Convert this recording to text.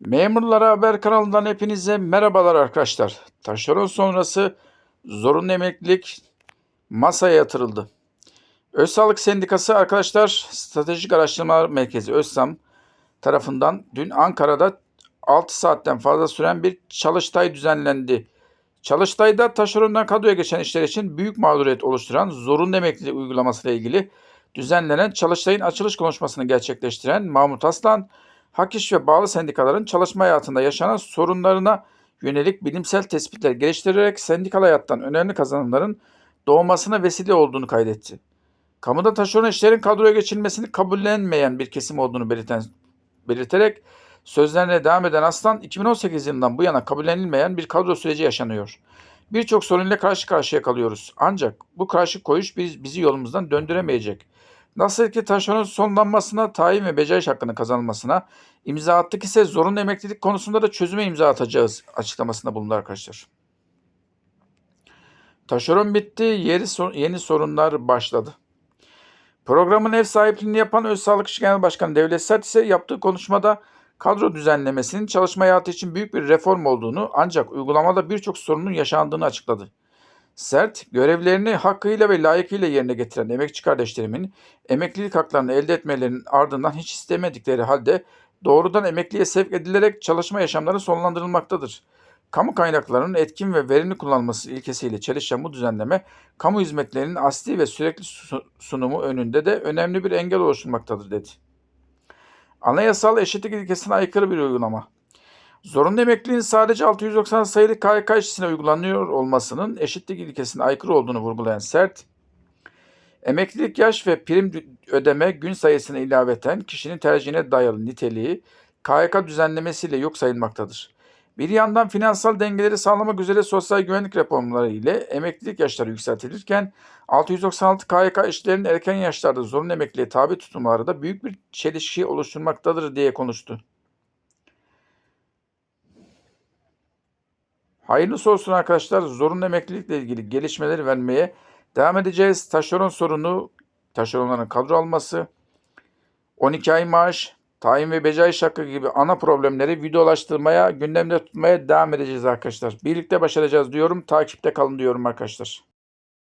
Memurlara Haber kanalından hepinize merhabalar arkadaşlar. Taşeron sonrası zorunlu emeklilik masaya yatırıldı. Öz Sağlık Sendikası arkadaşlar Stratejik Araştırmalar Merkezi ÖSSAM tarafından dün Ankara'da 6 saatten fazla süren bir çalıştay düzenlendi. Çalıştayda taşerondan kadroya geçen işler için büyük mağduriyet oluşturan zorunlu emeklilik uygulaması ile ilgili düzenlenen çalıştayın açılış konuşmasını gerçekleştiren Mahmut Aslan, Hak İş ve bağlı sendikaların çalışma hayatında yaşanan sorunlarına yönelik bilimsel tespitler geliştirerek sendikal hayattan önemli kazanımların doğmasına vesile olduğunu kaydetti. Kamuda taşeron işlerin kadroya geçilmesini kabullenmeyen bir kesim olduğunu belirten, belirterek sözlerine devam eden Aslan 2018 yılından bu yana kabullenilmeyen bir kadro süreci yaşanıyor. Birçok sorunla karşı karşıya kalıyoruz. Ancak bu karşı koyuş biz, bizi yolumuzdan döndüremeyecek. Nasıl ki taşeron sonlanmasına, tayin ve beceriş hakkının kazanılmasına imza attık ise zorunlu emeklilik konusunda da çözüme imza atacağız açıklamasında bulundu arkadaşlar. Taşeron bitti, yeri yeni sorunlar başladı. Programın ev sahipliğini yapan Öz Sağlık İş Genel Başkanı Devlet Sert ise yaptığı konuşmada kadro düzenlemesinin çalışma hayatı için büyük bir reform olduğunu ancak uygulamada birçok sorunun yaşandığını açıkladı. Sert, görevlerini hakkıyla ve layıkıyla yerine getiren emekçi kardeşlerimin emeklilik haklarını elde etmelerinin ardından hiç istemedikleri halde doğrudan emekliye sevk edilerek çalışma yaşamları sonlandırılmaktadır. Kamu kaynaklarının etkin ve verimli kullanılması ilkesiyle çelişen bu düzenleme, kamu hizmetlerinin asli ve sürekli su- sunumu önünde de önemli bir engel oluşturmaktadır dedi. Anayasal eşitlik ilkesine aykırı bir uygulama. Zorunlu emekliliğin sadece 690 sayılı KYK işçisine uygulanıyor olmasının eşitlik ilkesine aykırı olduğunu vurgulayan Sert, emeklilik yaş ve prim ödeme gün sayısına ilaveten kişinin tercihine dayalı niteliği KYK düzenlemesiyle yok sayılmaktadır. Bir yandan finansal dengeleri sağlamak üzere sosyal güvenlik reformları ile emeklilik yaşları yükseltilirken 696 KYK işçilerinin erken yaşlarda zorunlu emekliliğe tabi tutulmaları da büyük bir çelişki oluşturmaktadır diye konuştu. Hayırlısı olsun arkadaşlar. Zorunlu emeklilikle ilgili gelişmeleri vermeye devam edeceğiz. Taşeron sorunu, taşeronların kadro alması, 12 ay maaş, tayin ve beceri hakkı gibi ana problemleri videolaştırmaya, gündemde tutmaya devam edeceğiz arkadaşlar. Birlikte başaracağız diyorum. Takipte kalın diyorum arkadaşlar.